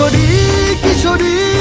Kishori Kishori.